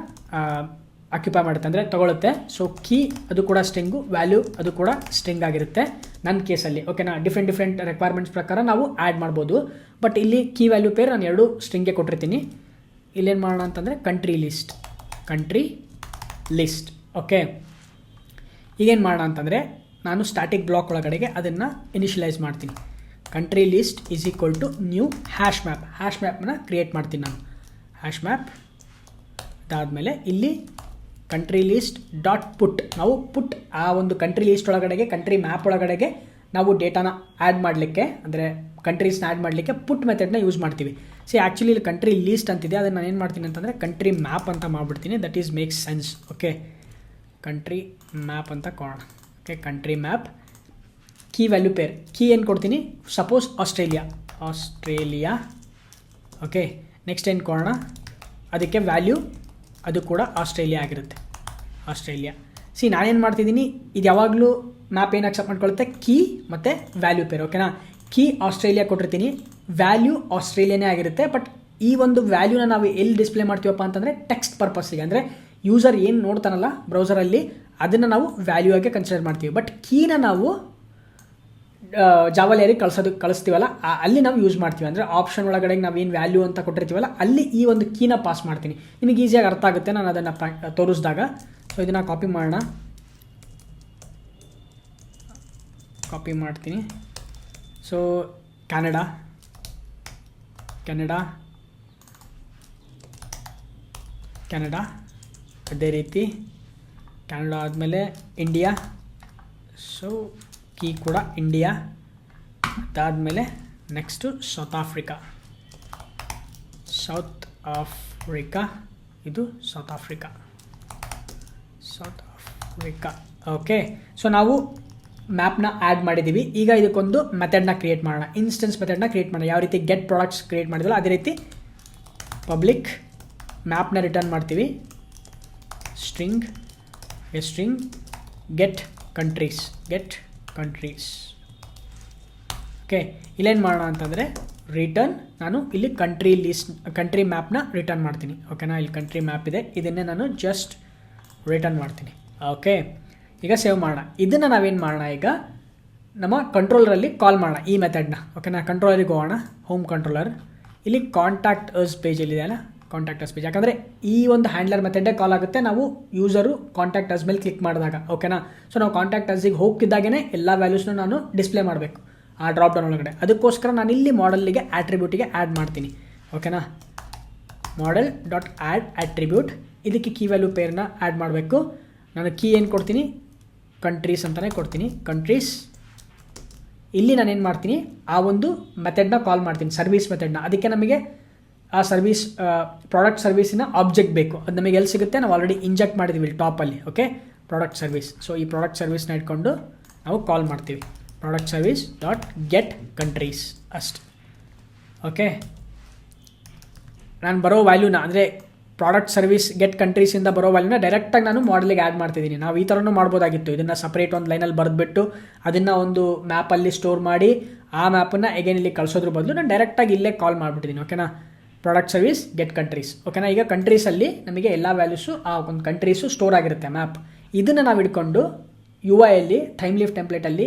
ಆಕ್ಯುಪೈ ಮಾಡುತ್ತೆ ಅಂದರೆ ತೊಗೊಳುತ್ತೆ. ಸೊ ಕೀ ಅದು ಕೂಡ ಸ್ಟ್ರಿಂಗು ವ್ಯಾಲ್ಯೂ ಅದು ಕೂಡ ಸ್ಟ್ರಿಂಗ್ ಆಗಿರುತ್ತೆ ನನ್ನ ಕೇಸಲ್ಲಿ ಓಕೆನಾ ಡಿಫ್ರೆಂಟ್ ಡಿಫ್ರೆಂಟ್ ರಿಕ್ವೈರ್ಮೆಂಟ್ಸ್ ಪ್ರಕಾರ ನಾವು ಆ್ಯಡ್ ಮಾಡ್ಬೋದು. ಬಟ್ ಇಲ್ಲಿ ಕೀ ವ್ಯಾಲ್ಯೂ ಪೇರ್ ನಾನು ಎರಡು ಸ್ಟ್ರಿಂಗ್ಗೆ ಕೊಟ್ಟಿರ್ತೀನಿ. ಇಲ್ಲೇನು ಮಾಡೋಣ ಅಂತಂದರೆ country list country list okay ಈಗೇನು ಮಾಡೋಣ ಅಂತಂದರೆ ನಾನು ಸ್ಟ್ಯಾಟಿಕ್ ಬ್ಲಾಕ್ ಒಳಗಡೆಗೆ ಅದನ್ನು ಇನಿಷಿಯಲೈಸ್ ಮಾಡ್ತೀನಿ. Country list is equal to new hash map hash ಮ್ಯಾಪ್ನ create ಮಾಡ್ತೀನಿ ನಾನು. ಹ್ಯಾಶ್ ಮ್ಯಾಪ್ ಅದಾದಮೇಲೆ ಇಲ್ಲಿ ಕಂಟ್ರಿ ಲೀಸ್ಟ್ ಡಾಟ್ ಪುಟ್ ನಾವು ಪುಟ್ ಆ ಒಂದು ಕಂಟ್ರಿ ಲೀಸ್ಟ್ ಒಳಗಡೆಗೆ ಕಂಟ್ರಿ ಮ್ಯಾಪ್ ಒಳಗಡೆಗೆ ನಾವು ಡೇಟಾನ ಆ್ಯಡ್ ಮಾಡಲಿಕ್ಕೆ, ಅಂದರೆ ಕಂಟ್ರೀಸ್ನ ಆ್ಯಡ್ ಮಾಡಲಿಕ್ಕೆ ಪುಟ್ ಮೆಥಡ್ನ ಯೂಸ್ ಮಾಡ್ತೀವಿ. ಸಿ ಆ್ಯಕ್ಚುಲಿ ಇಲ್ಲಿ ಕಂಟ್ರಿ ಲೀಸ್ಟ್ ಅಂತಿದೆ. ಅದನ್ನು ನಾನು ಏನು ಮಾಡ್ತೀನಿ ಅಂತಂದರೆ ಕಂಟ್ರಿ ಮ್ಯಾಪ್ ಅಂತ ಮಾಡಿಬಿಡ್ತೀನಿ. That is makes sense okay country map ಅಂತ ಕೊಡೋಣ. Okay country map key value pair key ಏನು ಕೊಡ್ತೀನಿ? Suppose Australia Australia okay next ಏನು ಕೊಡೋಣ? ಅದಕ್ಕೆ ವ್ಯಾಲ್ಯೂ ಅದು ಕೂಡ ಆಸ್ಟ್ರೇಲಿಯಾ ಆಗಿರುತ್ತೆ. ಆಸ್ಟ್ರೇಲಿಯಾ. ಸಿ ನಾನೇನು ಮಾಡ್ತಿದ್ದೀನಿ? ಇದು ಯಾವಾಗಲೂ ಮ್ಯಾಪ್ ಏನು ಅಕ್ಸೆಪ್ಟ್ ಮಾಡ್ಕೊಳುತ್ತೆ? ಕೀ ಮತ್ತು ವ್ಯಾಲ್ಯೂ ಪೇರ್ ಓಕೆನಾ ಕೀ ಆಸ್ಟ್ರೇಲಿಯಾ ಕೊಟ್ಟಿರ್ತೀನಿ. ವ್ಯಾಲ್ಯೂ ಆಸ್ಟ್ರೇಲಿಯಾನೇ ಆಗಿರುತ್ತೆ ಬಟ್ ಈ ಒಂದು ವ್ಯಾಲ್ಯೂನ ನಾವು ಎಲ್ಲಿ ಡಿಸ್ಪ್ಲೇ ಮಾಡ್ತೀವಪ್ಪ ಅಂತಂದರೆ ಟೆಕ್ಸ್ಟ್ ಪರ್ಪಸ್ಸಿಗೆ ಅಂದರೆ ಯೂಸರ್ ಏನು ನೋಡ್ತಾನಲ್ಲ ಬ್ರೌಸರಲ್ಲಿ ಅದನ್ನು ನಾವು ವ್ಯಾಲ್ಯೂ ಆಗಿ ಕನ್ಸಿಡರ್ ಮಾಡ್ತೀವಿ. ಬಟ್ ಕೀನ ನಾವು ಜಾವಲಿಯರಿಗೆ ಕಳ್ಸೋದು ಕಳಿಸ್ತೀವಲ್ಲ? ಅಲ್ಲಿ ನಾವು ಯೂಸ್ ಮಾಡ್ತೀವಿ. ಅಂದರೆ ಆಪ್ಷನ್ ಒಳಗಡೆ ನಾವು ಏನು ವ್ಯಾಲ್ಯೂ ಅಂತ ಕೊಟ್ಟಿರ್ತೀವಲ್ಲ, ಅಲ್ಲಿ ಈ ಒಂದು ಕೀನ ಪಾಸ್ ಮಾಡ್ತೀನಿ. ನಿಮಗೆ ಈಸಿಯಾಗಿ ಅರ್ಥ ಆಗುತ್ತೆ ನಾನು ಅದನ್ನು ಪ್ಯಾ ತೋರಿಸಿದಾಗ. ಸೊ ಇದನ್ನು ಕಾಪಿ ಮಾಡೋಣ. ಕಾಪಿ ಮಾಡ್ತೀನಿ. ಸೊ ಕ್ಯಾನಡಾ ಕೆನಡಾ ಕೆನಡಾ ಅದೇ ರೀತಿ. ಕೆನಡಾ ಆದಮೇಲೆ ಇಂಡಿಯಾ ಸೊ ಕೀ ಕೂಡ ಇಂಡಿಯಾ, ಅದಾದಮೇಲೆ next South Africa South Africa ಇದು South Africa South Africa okay so ನಾವು ಮ್ಯಾಪ್ನ ಆ್ಯಡ್ ಮಾಡಿದ್ದೀವಿ ಈಗ ಇದಕ್ಕೊಂದು ಮೆಥಡ್ನ ಕ್ರಿಯೇಟ್ ಮಾಡೋಣ. ಇನ್ಸ್ಟೆನ್ಸ್ ಮೆಥಡ್ನ ಕ್ರಿಯೇಟ್ ಮಾಡೋಣ. ಯಾವ ರೀತಿ ಗೆಟ್ ಪ್ರಾಡಕ್ಟ್ಸ್ ಕ್ರಿಯೇಟ್ ಮಾಡಿದ್ವಲ್ಲ, ಅದೇ ರೀತಿ ಪಬ್ಲಿಕ್ ಮ್ಯಾಪ್ನ ರಿಟರ್ನ್ ಮಾಡ್ತೀವಿ. String a string get countries get countries okay ಇಲ್ಲೇನು ಮಾಡೋಣ ಅಂತಂದರೆ ರಿಟರ್ನ್ ನಾನು ಇಲ್ಲಿ ಕಂಟ್ರಿ ಲಿಸ್ಟ್ ಕಂಟ್ರಿ ಮ್ಯಾಪ್ನ ರಿಟರ್ನ್ ಮಾಡ್ತೀನಿ. ಓಕೆನಾ ಇಲ್ಲಿ ಕಂಟ್ರಿ ಮ್ಯಾಪ್ ಇದೆ, ಇದನ್ನೇ ನಾನು ಜಸ್ಟ್ ರಿಟರ್ನ್ ಮಾಡ್ತೀನಿ. ಓಕೆ ಈಗ ಸೇವ್ ಮಾಡೋಣ. ಇದನ್ನು ನಾವೇನು ಮಾಡೋಣ ಈಗ? ನಮ್ಮ ಕಂಟ್ರೋಲರಲ್ಲಿ ಕಾಲ್ ಮಾಡೋಣ, ಈ ಮೆಥಡ್ನ ಓಕೆನಾ ಕಂಟ್ರೋಲರಿಗೆ ಹೋಗೋಣ ಹೋಮ್ ಕಂಟ್ರೋಲರ್ ಇಲ್ಲಿ ಕಾಂಟ್ಯಾಕ್ಟ್ ಅಸ್ ಪೇಜಲ್ಲಿ ಅಲ್ಲ ಕಾಂಟ್ಯಾಕ್ಟ್ ಅಸ್ ಪೇಜ್ ಯಾಕಂದರೆ ಈ ಒಂದು ಹ್ಯಾಂಡ್ಲರ್ ಮೆಥಡೇ ಕಾಲ್ ಆಗುತ್ತೆ. ನಾವು ಯೂಸರು ಕಾಂಟ್ಯಾಕ್ಟ್ ಅಸ್ ಮೇಲೆ ಕ್ಲಿಕ್ ಮಾಡಿದಾಗ ಓಕೆನಾ ಸೊ ನಾವು ಕಾಂಟ್ಯಾಕ್ಟ್ ಅಸ್ಸಿಗೆ ಹೋಗ್ತಿದ್ದಾಗೇ ಎಲ್ಲ ವ್ಯಾಲ್ಯೂಸ್ನ ನಾನು ಡಿಸ್ಪ್ಲೇ ಮಾಡಬೇಕು, ಆ ಡ್ರಾಪ್ ಡೌನ್ ಒಳಗಡೆ. ಅದಕ್ಕೋಸ್ಕರ ನಾನು ಇಲ್ಲಿ ಮಾಡಲ್ಲಿಗೆ ಆಟ್ರಿಬ್ಯೂಟಿಗೆ ಆ್ಯಡ್ ಮಾಡ್ತೀನಿ ಓಕೆನಾ ಮಾಡೆಲ್ ಡಾಟ್ ಆ್ಯಡ್ ಆಟ್ರಿಬ್ಯೂಟ್ ಇದಕ್ಕೆ ಕೀ ವ್ಯಾಲ್ಯೂ ಪೇರ್ನ ಆ್ಯಡ್ ಮಾಡಬೇಕು. ನಾನು ಕೀ ಏನು ಕೊಡ್ತೀನಿ? ಕಂಟ್ರೀಸ್ ಅಂತಲೇ ಕೊಡ್ತೀನಿ ಕಂಟ್ರೀಸ್ ಇಲ್ಲಿ ನಾನೇನು ಮಾಡ್ತೀನಿ? ಆ ಒಂದು ಮೆಥಡ್ನ ಕಾಲ್ ಮಾಡ್ತೀನಿ ಸರ್ವಿಸ್ ಮೆಥಡ್ನ ಅದಕ್ಕೆ ನಮಗೆ ಆ ಸರ್ವಿಸ್ ಪ್ರಾಡಕ್ಟ್ ಸರ್ವಿಸಿನ ಆಬ್ಜೆಕ್ಟ್ ಬೇಕು. ಅದು ನಮಗೆ ಎಲ್ಲಿ ಸಿಗುತ್ತೆ? ನಾವು ಆಲ್ರೆಡಿ ಇಂಜೆಕ್ಟ್ ಮಾಡಿದ್ದೀವಿ ಇಲ್ಲಿ ಟಾಪಲ್ಲಿ ಓಕೆ ಪ್ರಾಡಕ್ಟ್ ಸರ್ವಿಸ್ ಸೊ ಈ ಪ್ರಾಡಕ್ಟ್ ಸರ್ವಿಸ್ನ ಇಟ್ಕೊಂಡು ನಾವು ಕಾಲ್ ಮಾಡ್ತೀವಿ. Product service dot get countries ಅಷ್ಟು ಓಕೆ ನಾನು ಬರೋ ವ್ಯಾಲ್ಯೂನ ಅಂದರೆ ಪ್ರಾಡಕ್ಟ್ ಸರ್ವಿಸ್ ಗೆಟ್ ಕಂಟ್ರೀಸಿಂದ ಬರೋ ವ್ಯಾಲ್ಯೂನ ಡೈರೆಕ್ಟಾಗಿ ನಾನು ಮಾಡಲಿಗೆ ಆ್ಯಡ್ ಮಾಡ್ತಿದ್ದೀನಿ. ನಾವು ಈ ಥರನೂ ಮಾಡ್ಬೋದಾಗಿತ್ತು. ಇದನ್ನು ಸಪ್ರೇಟ್ ಒಂದು ಲೈನಲ್ಲಿ ಬರೆದ್ಬಿಟ್ಟು ಅದನ್ನು ಒಂದು ಮ್ಯಾಪಲ್ಲಿ ಸ್ಟೋರ್ ಮಾಡಿ ಆ ಮ್ಯಾಪನ್ನು ಎಗೇನ್ ಇಲ್ಲಿ ಕಳಿಸೋದ್ರ ಬದಲು ನಾನು ಡೈರೆಕ್ಟಾಗಿ ಇಲ್ಲೇ ಕಾಲ್ ಮಾಡಿಬಿಟ್ಟಿದ್ದೀನಿ ಓಕೆನಾ ಪ್ರಾಡಕ್ಟ್ ಸರ್ವಿಸ್ ಗೆಟ್ ಕಂಟ್ರೀಸ್ ಓಕೆನಾ ಈಗ ಕಂಟ್ರೀಸಲ್ಲಿ ನಮಗೆ ಎಲ್ಲ ವ್ಯಾಲ್ಯೂಸು ಆ ಒಂದು ಕಂಟ್ರೀಸು ಸ್ಟೋರ್ ಆಗಿರುತ್ತೆ ಮ್ಯಾಪ್ ಇದನ್ನು ನಾವು ಇಟ್ಕೊಂಡು ಯು ಐಯಲ್ಲಿ ಟೈಮ್ ಲಿಫ್ಟ್ ಟೆಂಪ್ಲೇಟಲ್ಲಿ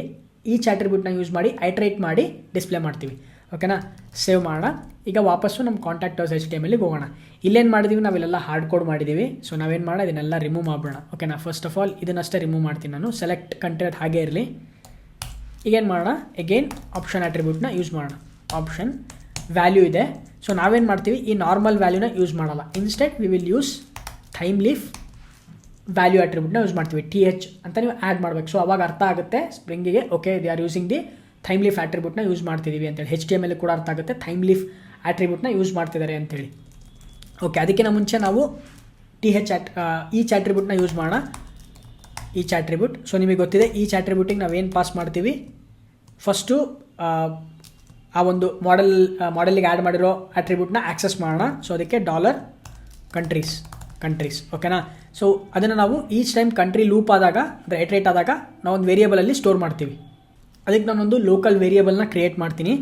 ಈಚ್ ಆಟ್ರಿಬ್ಯೂಟ್ನ ಯೂಸ್ ಮಾಡಿ ಐಟ್ರೇಟ್ ಮಾಡಿ ಡಿಸ್ಪ್ಲೇ ಮಾಡ್ತೀವಿ. ಓಕೆನಾ ಸೇವ್ ಮಾಡೋಣ. ಈಗ ವಾಪಸ್ಸು ನಮ್ಮ ಕಾಂಟ್ಯಾಕ್ಟರ್ಸ್ ಎಚ್ ಟಿ ಎಮಲ್ಲಿ ಹೋಗೋಣ. ಇಲ್ಲೇನು ಮಾಡಿದ್ದೀವಿ ನಾವಿಲ್ಲೆಲ್ಲ ಹಾರ್ಡ್ ಕೋಡ್ ಮಾಡಿದ್ದೀವಿ ಸೊ ನಾವೇನು ಮಾಡೋಣ? ಇದನ್ನೆಲ್ಲ ರಿಮೂವ್ ಮಾಡೋಣ ಓಕೆನಾ ಫಸ್ಟ್ ಆಫ್ ಆಲ್ ಇದನ್ನಷ್ಟೇ ರಿಮೂವ್ ಮಾಡ್ತೀನಿ ನಾನು. ಸೆಲೆಕ್ಟ್ ಕಂಟೆಂಟ್ ಹಾಗೆ ಇರಲಿ. ಈಗೇನು ಮಾಡೋಣ? ಎಗೇನ್ ಆಪ್ಷನ್ ಆಟ್ರಿಬ್ಯೂಟ್ನ ಯೂಸ್ ಮಾಡೋಣ. ಆಪ್ಷನ್ ವ್ಯಾಲ್ಯೂ ಇದೆ. ಸೊ ನಾವೇನು ಮಾಡ್ತೀವಿ? ಈ ನಾರ್ಮಲ್ ವ್ಯಾಲ್ಯೂನ ಯೂಸ್ ಮಾಡಲ್ಲ. Instead we will use Thymeleaf value ಅಟ್ರಿಬ್ಯೂಟ್ನ use ಮಾಡ್ತೀವಿ. ಟಿ ಎಚ್ ಅಂತ ನೀವು ಆ್ಯಡ್ ಮಾಡಬೇಕು. ಸೊ ಅವಾಗ ಅರ್ಥ ಆಗುತ್ತೆ. ಸ್ಪ್ರಿಂಗಿಗೆ okay they are using the Thymeleaf ಆಟ್ರಿಬ್ಯೂಟ್ನ use ಮಾಡ್ತಿದ್ದೀವಿ ಅಂತೇಳಿ. ಹೆಚ್ ಟಿ ಎಂ ಎಲ್ ಕೂಡ ಅರ್ಥ ಆಗುತ್ತೆ. ಥೈಮ್ ಲೀಫ್ ಆಟ್ರಿಬ್ಯೂಟ್ನ ಯೂಸ್ ಮಾಡ್ತಿದ್ದಾರೆ ಅಂತೇಳಿ. ಓಕೆ ಅದಕ್ಕಿಂತ ಮುಂಚೆ ನಾವು ಟಿ ಹೆಚ್ ಆಟ್ ಈ ಚಾಟ್ರಿಬ್ಯೂಟ್ನ ಯೂಸ್ ಮಾಡೋಣ. ಈ ಚಾಟ್ರಿಬ್ಯೂಟ್ ಸೊ ನಿಮಗೆ ಗೊತ್ತಿದೆ ಈಚ್ ನಾವು ನಾವೇನು ಪಾಸ್ ಮಾಡ್ತೀವಿ? ಫಸ್ಟು ಆ ಒಂದು ಮಾಡೆಲ್ ಮಾಡೆಲಿಗೆ ಆ್ಯಡ್ ಮಾಡಿರೋ ಅಟ್ರಿಬ್ಯೂಟ್ನ ಆಕ್ಸೆಸ್ ಮಾಡೋಣ. ಸೊ ಅದಕ್ಕೆ ಡಾಲರ್ ಕಂಟ್ರೀಸ್ ಕಂಟ್ರೀಸ್ ಓಕೆನಾ ಸೊ ಅದನ್ನು ನಾವು ಈಚ್ ಟೈಮ್ ಕಂಟ್ರಿ ಲೂಪ್ ಆದಾಗ, ಅಂದರೆ ಎಟ್ರೇಟ್ ಆದಾಗ ನಾವು ಒಂದು ವೇರಿಯೇಬಲಲ್ಲಿ ಸ್ಟೋರ್ ಮಾಡ್ತೀವಿ. ಅದಕ್ಕೆ ನಾನೊಂದು ಲೋಕಲ್ ವೇರಿಯೇಬಲ್ನ ಕ್ರಿಯೇಟ್ ಮಾಡ್ತೀನಿ.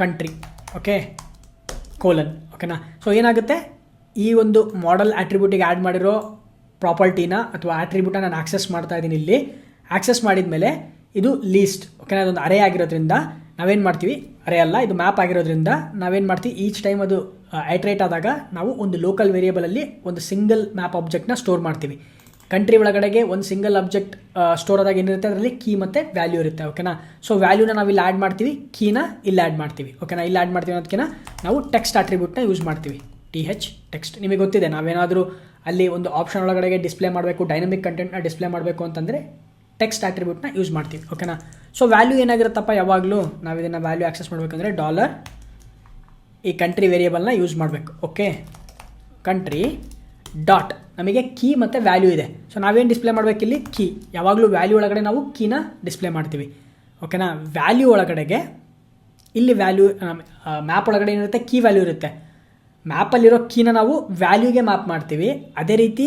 ಕಂಟ್ರಿ ಓಕೆ ಕೋಲನ್ ಓಕೆನಾ ಸೊ ಏನಾಗುತ್ತೆ? ಈ ಒಂದು ಮಾಡೆಲ್ ಆಟ್ರಿಬ್ಯೂಟಿಗೆ ಆ್ಯಡ್ ಮಾಡಿರೋ ಪ್ರಾಪರ್ಟಿನ ಅಥವಾ ಆಟ್ರಿಬ್ಯೂಟನ್ನ ನಾನು ಆಕ್ಸೆಸ್ ಮಾಡ್ತಾ ಇದ್ದೀನಿ ಇಲ್ಲಿ. ಆಕ್ಸೆಸ್ ಮಾಡಿದ ಮೇಲೆ ಇದು ಲೀಸ್ಟ್ ಓಕೆನಾ ಅದೊಂದು ಅರೆ ಆಗಿರೋದ್ರಿಂದ ನಾವೇನು ಮಾಡ್ತೀವಿ? ಅರೆ ಅಲ್ಲ, ಇದು ಮ್ಯಾಪ್ ಆಗಿರೋದ್ರಿಂದ ನಾವೇನು ಮಾಡ್ತೀವಿ? ಈಚ್ ಟೈಮ್ ಅದು ಐಟ್ರೇಟ್ ಆದಾಗ ನಾವು ಒಂದು ಲೋಕಲ್ ವೇರಿಯೇಬಲಲ್ಲಿ ಒಂದು ಸಿಂಗಲ್ ಮ್ಯಾಪ್ ಆಬ್ಜೆಕ್ಟ್ನ ಸ್ಟೋರ್ ಮಾಡ್ತೀವಿ. ಕಂಟ್ರಿ ಒಳಗಡೆಗೆ ಒಂದು ಸಿಂಗಲ್ ಅಬ್ಜೆಕ್ಟ್ ಸ್ಟೋರ್ ಆದಾಗ ಏನಿರುತ್ತೆ? ಅದರಲ್ಲಿ ಕೀ ಮತ್ತು ವ್ಯಾಲ್ಯೂ ಇರುತ್ತೆ ಓಕೆನಾ ಸೊ ವ್ಯಾಲ್ಯೂನ ನಾವು ಇಲ್ಲಿ ಆ್ಯಡ್ ಮಾಡ್ತೀವಿ. ಕೀನ ಇಲ್ಲಿ ಆ್ಯಡ್ ಮಾಡ್ತೀವಿ ಓಕೆನಾ ಇಲ್ಲಿ ಆ್ಯಡ್ ಮಾಡ್ತೀವಿ ಅನ್ನೋದಕ್ಕಿಂತ ನಾವು ಟೆಕ್ಸ್ಟ್ ಆಟ್ರಿಬ್ಯೂಟ್ನ ಯೂಸ್ ಮಾಡ್ತೀವಿ. ಟಿ ಹೆಚ್ ಟೆಕ್ಸ್ಟ್ ನಿಮಗೆ ಗೊತ್ತಿದೆ, ನಾವೇನಾದರೂ ಅಲ್ಲಿ ಒಂದು ಆಪ್ಷನ್ ಒಳಗಡೆಗೆ ಡಿಸ್ಪ್ಲೇ ಮಾಡಬೇಕು ಡೈನಮಿಕ್ ಕಂಟೆಂಟ್ನ ಡಿಸ್ಪ್ಲೇ ಮಾಡಬೇಕು ಅಂತಂದರೆ ಟೆಕ್ಸ್ಟ್ ಆಟ್ರಿಬ್ಯೂಟ್ನ ಯೂಸ್ ಮಾಡ್ತೀವಿ ಓಕೆನಾ ಸೊ ವ್ಯಾಲ್ಯೂ ಏನಾಗಿರುತ್ತಪ್ಪ ಯಾವಾಗಲೂ ನಾವು ಇದನ್ನು ವ್ಯಾಲ್ಯೂ ಆಕ್ಸೆಸ್ ಮಾಡಬೇಕಂದ್ರೆ ಡಾಲರ್ ಈ ಕಂಟ್ರಿ ವೇರಿಯೇಬಲ್ನ ಯೂಸ್ ಮಾಡಬೇಕು ಓಕೆ ಕಂಟ್ರಿ ಡಾಟ್ ನಮಗೆ ಕೀ ಮತ್ತು ವ್ಯಾಲ್ಯೂ ಇದೆ. ಸೊ ನಾವೇನು ಡಿಸ್ಪ್ಲೇ ಮಾಡಬೇಕಿಲ್ಲಿ? ಕೀ ಯಾವಾಗಲೂ ವ್ಯಾಲ್ಯೂ ಒಳಗಡೆ ನಾವು ಕೀನ ಡಿಸ್ಪ್ಲೇ ಮಾಡ್ತೀವಿ ಓಕೆನಾ ವ್ಯಾಲ್ಯೂ ಒಳಗಡೆಗೆ ಇಲ್ಲಿ ವ್ಯಾಲ್ಯೂ ಮ್ಯಾಪ್ ಒಳಗಡೆ ಏನಿರುತ್ತೆ? ಕೀ ವ್ಯಾಲ್ಯೂ ಇರುತ್ತೆ. ಮ್ಯಾಪಲ್ಲಿರೋ ಕೀನ ನಾವು ವ್ಯಾಲ್ಯೂಗೆ ಮ್ಯಾಪ್ ಮಾಡ್ತೀವಿ. ಅದೇ ರೀತಿ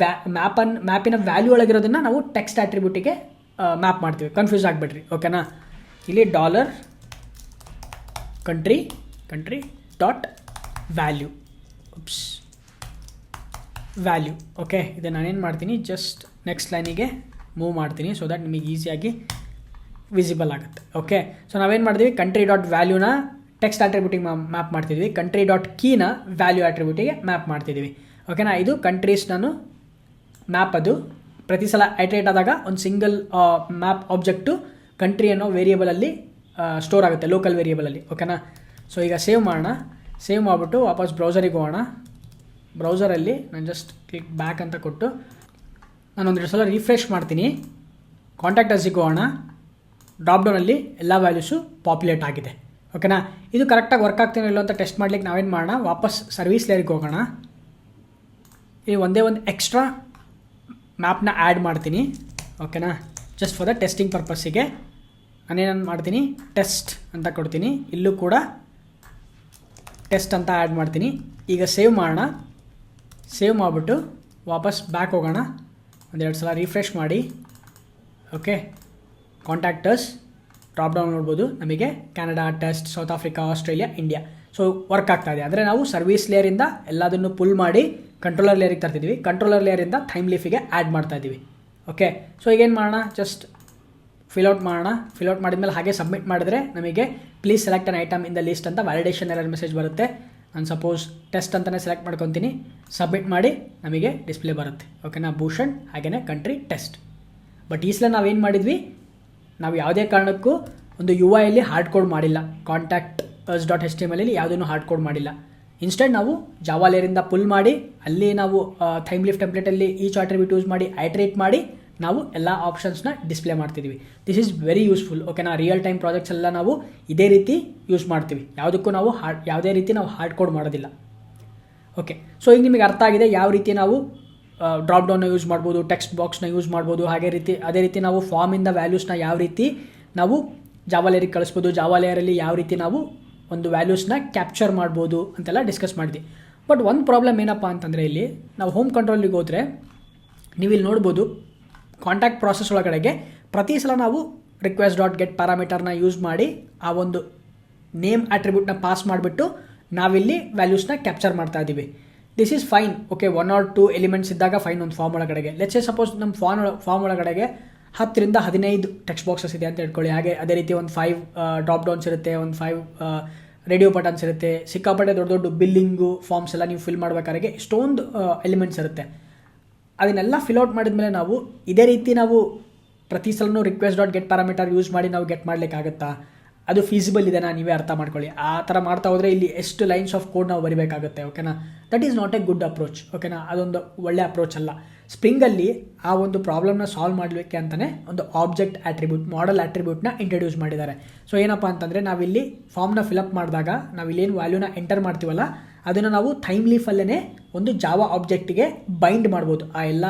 ವ್ಯಾ ಮ್ಯಾಪನ್ನು ಮ್ಯಾಪಿನ ವ್ಯಾಲ್ಯೂ ಒಳಗಿರೋದನ್ನು ನಾವು ಟೆಕ್ಸ್ಟ್ ಆಟ್ರಿಬ್ಯೂಟಿಗೆ ಮ್ಯಾಪ್ ಮಾಡ್ತೀವಿ. ಕನ್ಫ್ಯೂಸ್ ಆಗಿಬಿಡ್ರಿ ಓಕೆನಾ ಇಲ್ಲಿ dollar country country dot value oops value okay ಇದು ನಾನೇನು ಮಾಡ್ತೀನಿ? ಜಸ್ಟ್ ನೆಕ್ಸ್ಟ್ ಲೈನಿಗೆ ಮೂವ್ ಮಾಡ್ತೀನಿ ಸೊ ದಟ್ ನಿಮಗೆ ಈಸಿಯಾಗಿ ವಿಸಿಬಲ್ ಆಗುತ್ತೆ ಓಕೆ ಸೊ ನಾವೇನು ಮಾಡ್ತೀವಿ? ಕಂಟ್ರಿ ಡಾಟ್ ವ್ಯಾಲ್ಯೂನ ಟೆಕ್ಸ್ಟ್ ಆಟ್ರಿಬ್ಯೂಟಿಗೆ ಮ್ಯಾಪ್ ಮಾಡ್ತಿದ್ವಿ. ಕಂಟ್ರಿ ಡಾಟ್ ಕೀನ ವ್ಯಾಲ್ಯೂ ಆಟ್ರಿಬ್ಯೂಟಿಗೆ ಮ್ಯಾಪ್ ಮಾಡ್ತಿದ್ದೀವಿ ಓಕೆನಾ ಇದು ಕಂಟ್ರೀಸ್ ನಾನು ಮ್ಯಾಪ್ ಅದು ಪ್ರತಿ ಸಲ ಐಟ್ರೇಟ್ ಆದಾಗ ಒಂದು ಸಿಂಗಲ್ ಮ್ಯಾಪ್ ಆಬ್ಜೆಕ್ಟು ಕಂಟ್ರಿ ಅನ್ನೋ ವೇರಿಯೇಬಲಲ್ಲಿ ಸ್ಟೋರ್ ಆಗುತ್ತೆ ಲೋಕಲ್ ವೇರಿಯೇಬಲಲ್ಲಿ ಓಕೆನಾ ಸೊ ಈಗ ಸೇವ್ ಮಾಡೋಣ. ಸೇವ್ ಮಾಡಿಬಿಟ್ಟು ವಾಪಸ್ ಬ್ರೌಸರಿಗೆ ಹೋಗೋಣ. ಬ್ರೌಸರಲ್ಲಿ ನಾನು ಜಸ್ಟ್ ಕ್ಲಿಕ್ ಬ್ಯಾಕ್ ಅಂತ ಕೊಟ್ಟು, ನಾನು ಒಂದೆರಡು ಸಲ ರಿಫ್ರೆಶ್ ಮಾಡ್ತೀನಿ. ಕಾಂಟ್ಯಾಕ್ಟ್ ಅಸಿಗೆ ಹೋಗೋಣ. ಡ್ರಾಪ್ಡೌನಲ್ಲಿ ಎಲ್ಲ ವ್ಯಾಲ್ಯೂಸು ಪಾಪ್ಯುಲೇಟ್ ಆಗಿದೆ ಓಕೆನಾ ಇದು ಕರೆಕ್ಟಾಗಿ ವರ್ಕ್ ಆಗ್ತೀನೋ ಇಲ್ಲೋ ಅಂತ ಟೆಸ್ಟ್ ಮಾಡ್ಲಿಕ್ಕೆ ನಾವೇನು ಮಾಡೋಣ? ವಾಪಸ್ ಸರ್ವಿಸ್ ಲೇರಿಗೆ ಹೋಗೋಣ. ಈ ಒಂದೇ ಒಂದು ಎಕ್ಸ್ಟ್ರಾ ಮ್ಯಾಪ್ನ ಆ್ಯಡ್ ಮಾಡ್ತೀನಿ, ಓಕೆನಾ? ಜಸ್ಟ್ ಫಾರ್ ದ ಟೆಸ್ಟಿಂಗ್ ಪರ್ಪಸ್ಸಿಗೆ ನಾನೇನು ಮಾಡ್ತೀನಿ ಟೆಸ್ಟ್ ಅಂತ ಕೊಡ್ತೀನಿ. ಇಲ್ಲೂ ಕೂಡ ಟೆಸ್ಟ್ ಅಂತ ಆ್ಯಡ್ ಮಾಡ್ತೀನಿ. ಈಗ ಸೇವ್ ಮಾಡೋಣ. ಸೇವ್ ಮಾಡಿಬಿಟ್ಟು ವಾಪಸ್ ಬ್ಯಾಕ್ ಹೋಗೋಣ. ಒಂದೆರಡು ಸಲ ರಿಫ್ರೆಶ್ ಮಾಡಿ. ಓಕೆ ಕಾಂಟ್ಯಾಕ್ಟರ್ಸ್ ಡ್ರಾಪ್ ಡೌನ್ ನೋಡ್ಬೋದು. ನಮಗೆ Canada test South Africa Australia India so work ಆಗ್ತಾ ಇದೆ. ಅಂದರೆ ನಾವು ಸರ್ವಿಸ್ ಲೇಯರಿಂದ ಎಲ್ಲದನ್ನು ಪುಲ್ ಮಾಡಿ ಕಂಟ್ರೋಲರ್ ಲೇಯರಿಗೆ ತರ್ತಿದ್ವಿ. ಕಂಟ್ರೋಲರ್ ಲೇಯರಿಂದ ಥೈಮ್ ಲೀಫಿಗೆ ಆ್ಯಡ್ ಮಾಡ್ತಾ ಇದ್ದೀವಿ ಓಕೆ ಸೊ ಈಗೇನು ಮಾಡೋಣ? ಜಸ್ಟ್ ಫಿಲ್ಔಟ್ ಮಾಡೋಣ. ಫಿಲ್ಔಟ್ ಮಾಡಿದ್ಮೇಲೆ ಹಾಗೆ ಸಬ್ಮಿಟ್ ಮಾಡಿದ್ರೆ ನಮಗೆ please select an item in the list ಅಂತ ವ್ಯಾಲಿಡೇಷನ್ ಎರರ್ ಮೆಸೇಜ್ ಬರುತ್ತೆ. ನಾನು ಸಪೋಸ್ ಟೆಸ್ಟ್ ಅಂತಲೇ ಸೆಲೆಕ್ಟ್ ಮಾಡ್ಕೊತೀನಿ. ಸಬ್ಮಿಟ್ ಮಾಡಿ ನಮಗೆ ಡಿಸ್ಪ್ಲೇ ಬರುತ್ತೆ. ಓಕೆನಾ ಭೂಷಣ್ ಹಾಗೆಯೇ ಕಂಟ್ರಿ ಟೆಸ್ಟ್ ಬಟ್ ಈ ಸಲ ನಾವೇನು ಮಾಡಿದ್ವಿ? ನಾವು ಯಾವುದೇ ಕಾರಣಕ್ಕೂ ಒಂದು ಯು ಐಯಲ್ಲಿ ಹಾರ್ಡ್ ಕೋಡ್ ಮಾಡಿಲ್ಲ. Contact dot S T M ಅಲ್ಲಿ ಯಾವುದನ್ನು ಹಾರ್ಡ್ ಕೋಡ್ ಮಾಡಿಲ್ಲ. ಇನ್ಸ್ಟೆಂಟ್ ನಾವು ಜಾವಾ ಲೇರಿಂದ ಪುಲ್ ಮಾಡಿ, ಅಲ್ಲಿ ನಾವು ಥೈಮ್ ಲಿಫ್ಟ್ ಟೆಂಪ್ಲೇಟಲ್ಲಿ ಈಚ್ ಆಟ್ರಿಬ್ಯೂಟ್ ಯೂಸ್ ಮಾಡಿ ಐಟ್ರೇಟ್ ಮಾಡಿ, ನಾವು ಎಲ್ಲ ಆಪ್ಷನ್ಸ್ನ ಡಿಸ್ಪ್ಲೇ ಮಾಡ್ತಿದ್ವಿ. ದಿಸ್ ಈಸ್ ವೆರಿ ಯೂಸ್ಫುಲ್ ಓಕೆನಾ ರಿಯಲ್ ಟೈಮ್ ಪ್ರಾಜೆಕ್ಟ್ಸ್ ಎಲ್ಲ ನಾವು ಇದೇ ರೀತಿ ಯೂಸ್ ಮಾಡ್ತೀವಿ. ಯಾವುದಕ್ಕೂ ನಾವು ಹಾರ್ಡ್ ಯಾವುದೇ ರೀತಿ ನಾವು ಹಾರ್ಡ್ ಕೋಡ್ ಮಾಡೋದಿಲ್ಲ. ಓಕೆ ಸೊ ಈಗ ನಿಮಗೆ ಅರ್ಥ ಆಗಿದೆ ಯಾವ ರೀತಿ ನಾವು ಡ್ರಾಪ್ ಡೌನ್ನ ಯೂಸ್ ಮಾಡ್ಬೋದು ಟೆಕ್ಸ್ಟ್ ಬಾಕ್ಸ್ನ ಯೂಸ್ ಮಾಡ್ಬೋದು, ಹಾಗೆ ರೀತಿ, ಅದೇ ರೀತಿ ನಾವು ಫಾರ್ಮಿಂದ ವ್ಯಾಲ್ಯೂಸ್ನ ಯಾವ ರೀತಿ ನಾವು ಜಾವಾ ಲೇರಿಗೆ ಕಳಿಸ್ಬೋದು ಜಾವಾ ಲೇಯರಲ್ಲಿ ಯಾವ ರೀತಿ ನಾವು ಒಂದು ವ್ಯಾಲ್ಯೂಸ್ನ ಕ್ಯಾಪ್ಚರ್ ಮಾಡ್ಬೋದು ಅಂತೆಲ್ಲ ಡಿಸ್ಕಸ್ ಮಾಡಿದ್ವಿ. ಬಟ್ ಒಂದು ಪ್ರಾಬ್ಲಮ್ ಏನಪ್ಪ ಅಂತಂದರೆ ಇಲ್ಲಿ, ನಾವು ಹೋಮ್ ಕಂಟ್ರೋಲಿಗೆ ಹೋದರೆ ನೀವು ಇಲ್ಲಿ ನೋಡ್ಬೋದು ಕಾಂಟ್ಯಾಕ್ಟ್ ಪ್ರಾಸೆಸ್ ಒಳಗಡೆಗೆ ಪ್ರತಿ ಸಲ ನಾವು ರಿಕ್ವೆಸ್ಟ್ ಡಾಟ್ ಗೆಟ್ ಪ್ಯಾರಾಮೀಟರ್ನ ಯೂಸ್ ಮಾಡಿ ಆ ಒಂದು ನೇಮ್ ಆಟ್ರಿಬ್ಯೂಟ್ನ ಪಾಸ್ ಮಾಡಿಬಿಟ್ಟು ನಾವಿಲ್ಲಿ ವ್ಯಾಲ್ಯೂಸ್ನ ಕ್ಯಾಪ್ಚರ್ ಮಾಡ್ತಾ ಇದ್ದೀವಿ this is fine okay one or two elements ಇದ್ದಾಗ ಫೈನ್ ಒಂದು ಫಾರ್ಮ್ ಒಳಗಡೆಗೆ. ಲೆಟ್ಸ್ ಸಪೋಸ್ ನಮ್ಮ ಫಾರ್ಮ್ ಫಾರ್ಮ್ ಒಳಗಡೆಗೆ ಹತ್ತರಿಂದ ಹದಿನೈದು ಟೆಕ್ಸ್ಟ್ ಬಾಕ್ಸಸ್ ಇದೆ ಅಂತ ಹೇಳ್ಕೊಳ್ಳಿ. ಹಾಗೆ ಅದೇ ರೀತಿ ಒಂದು ಫೈವ್ ಡ್ರಾಪ್ ಡೌನ್ಸ್ ಇರುತ್ತೆ, ಒಂದು ಫೈವ್ ರೇಡಿಯೋ ಬಟನ್ಸ್ ಇರುತ್ತೆ. ಸಿಕ್ಕಾಪಟ್ಟೆ ದೊಡ್ಡ ದೊಡ್ಡ ಬಿಲ್ಲಿಂಗು ಫಾರ್ಮ್ಸ್ ಎಲ್ಲ ನೀವು ಫಿಲ್ ಮಾಡಬೇಕಾದ್ರೆ ಎಷ್ಟೊಂದು ಎಲಿಮೆಂಟ್ಸ್ ಇರುತ್ತೆ. ಅದನ್ನೆಲ್ಲ ಫಿಲ್ ಔಟ್ ಮಾಡಿದ ಮೇಲೆ ನಾವು ಇದೇ ರೀತಿ ನಾವು ಪ್ರತಿ ಸಲನೂ request dot get parameter use ಮಾಡಿ ನಾವು ಗೆಟ್ ಮಾಡಲಿಕ್ಕಾಗತ್ತಾ? ಅದು ಫೀಸಿಬಲ್ ಇದೆನಾ? ನೀವೇ ಅರ್ಥ ಮಾಡ್ಕೊಳ್ಳಿ. ಆ ಥರ ಮಾಡ್ತಾ ಹೋದರೆ ಇಲ್ಲಿ ಎಷ್ಟು ಲೈನ್ಸ್ ಆಫ್ ಕೋಡ್ ನಾವು ಬರಿಬೇಕಾಗುತ್ತೆ ಓಕೆನಾ that is not a good approach ಓಕೆನಾ ಅದೊಂದು ಒಳ್ಳೆ ಅಪ್ರೋಚ್ ಅಲ್ಲ. ಸ್ಪ್ರಿಂಗಲ್ಲಿ ಆ ಒಂದು ಪ್ರಾಬ್ಲಮ್ನ ಸಾಲ್ವ್ ಮಾಡಲಿಕ್ಕೆ ಅಂತಲೇ ಒಂದು ಆಬ್ಜೆಕ್ಟ್ ಆಟ್ರಿಬ್ಯೂಟ್ ಮಾಡೆಲ್ ಆಟ್ರಿಬ್ಯೂಟ್ನ ಇಂಟ್ರೊಡ್ಯೂಸ್ ಮಾಡಿದ್ದಾರೆ. ಸೊ ಏನಪ್ಪ ಅಂತಂದರೆ ನಾವಿಲ್ಲಿ ಫಾರ್ಮ್ನ ಫಿಲಪ್ ಮಾಡಿದಾಗ ನಾವು ಇಲ್ಲೇನು ವ್ಯಾಲ್ಯೂನ ಎಂಟರ್ ಮಾಡ್ತೀವಲ್ಲ, ಅದನ್ನು ನಾವು ಥೈಮ್ ಲೀಫಲ್ಲೇ ಒಂದು ಜಾವ ಆಬ್ಜೆಕ್ಟಿಗೆ ಬೈಂಡ್ ಮಾಡ್ಬೋದು. ಆ ಎಲ್ಲ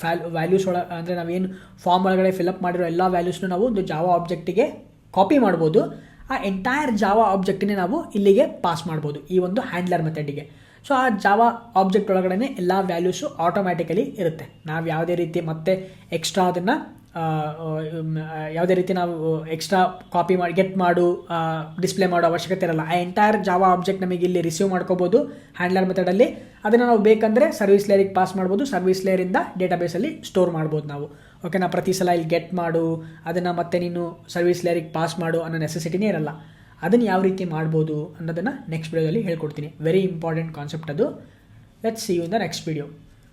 ಫ್ಯಾಲ್ ವ್ಯಾಲ್ಯೂಸ್ ಒಳ, ಅಂದರೆ ನಾವೇನು ಫಾರ್ಮ್ ಒಳಗಡೆ ಫಿಲಪ್ ಮಾಡಿರೋ ಎಲ್ಲ ವ್ಯಾಲ್ಯೂಸ್ನು ನಾವು ಒಂದು ಜಾವ ಆಬ್ಜೆಕ್ಟಿಗೆ ಕಾಪಿ ಮಾಡ್ಬೋದು. ಆ ಎಂಟೈರ್ ಜಾವ ಆಬ್ಜೆಕ್ಟನ್ನೇ ನಾವು ಇಲ್ಲಿಗೆ ಪಾಸ್ ಮಾಡ್ಬೋದು ಈ ಒಂದು ಹ್ಯಾಂಡ್ಲರ್ ಮೆಥಡಿಗೆ ಸೊ ಆ ಜಾವ ಆಬ್ಜೆಕ್ಟ್ ಒಳಗಡೆ ಎಲ್ಲ ವ್ಯಾಲ್ಯೂಸು ಆಟೋಮ್ಯಾಟಿಕಲಿ ಇರುತ್ತೆ. ನಾವು ಯಾವುದೇ ರೀತಿ ಮತ್ತೆ ಎಕ್ಸ್ಟ್ರಾ ಅದನ್ನು ಯಾವುದೇ ರೀತಿ ನಾವು ಎಕ್ಸ್ಟ್ರಾ ಕಾಪಿ ಮಾಡಿ ಗೆಟ್ ಮಾಡು ಡಿಸ್ಪ್ಲೇ ಮಾಡೋ ಅವಶ್ಯಕತೆ ಇರಲ್ಲ. ಆ ಎಂಟೈರ್ ಜಾವ ಆಬ್ಜೆಕ್ಟ್ ನಮಗೆ ಇಲ್ಲಿ ರಿಸೀವ್ ಮಾಡ್ಕೋಬೋದು ಹ್ಯಾಂಡ್ಲರ್ ಮೆಥಡಲ್ಲಿ ಅದನ್ನು ನಾವು ಬೇಕಂದರೆ ಸರ್ವಿಸ್ ಲೇರಿಗೆ ಪಾಸ್ ಮಾಡ್ಬೋದು. ಸರ್ವಿಸ್ ಲೇರಿಂದ ಡೇಟಾಬೇಸಲ್ಲಿ ಸ್ಟೋರ್ ಮಾಡ್ಬೋದು ನಾವು. ಓಕೆನಾ ಪ್ರತಿ ಸಲ ಇಲ್ಲಿ ಗೆಟ್ ಮಾಡು, ಅದನ್ನು ಮತ್ತೆ ನೀನು ಸರ್ವಿಸ್ ಲೇರಿಗೆ ಪಾಸ್ ಮಾಡು ಅನ್ನೋ ನೆಸೆಸಿಟಿನೇ ಇರಲ್ಲ. ಅದನ್ನು ಯಾವ ರೀತಿ ಮಾಡ್ಬೋದು ಅನ್ನೋದನ್ನು ನೆಕ್ಸ್ಟ್ ವಿಡಿಯೋದಲ್ಲಿ ಹೇಳ್ಕೊಡ್ತೀನಿ. ವೆರಿ ಇಂಪಾರ್ಟೆಂಟ್ ಕಾನ್ಸೆಪ್ಟ್ ಅದು. Let's see you in the next video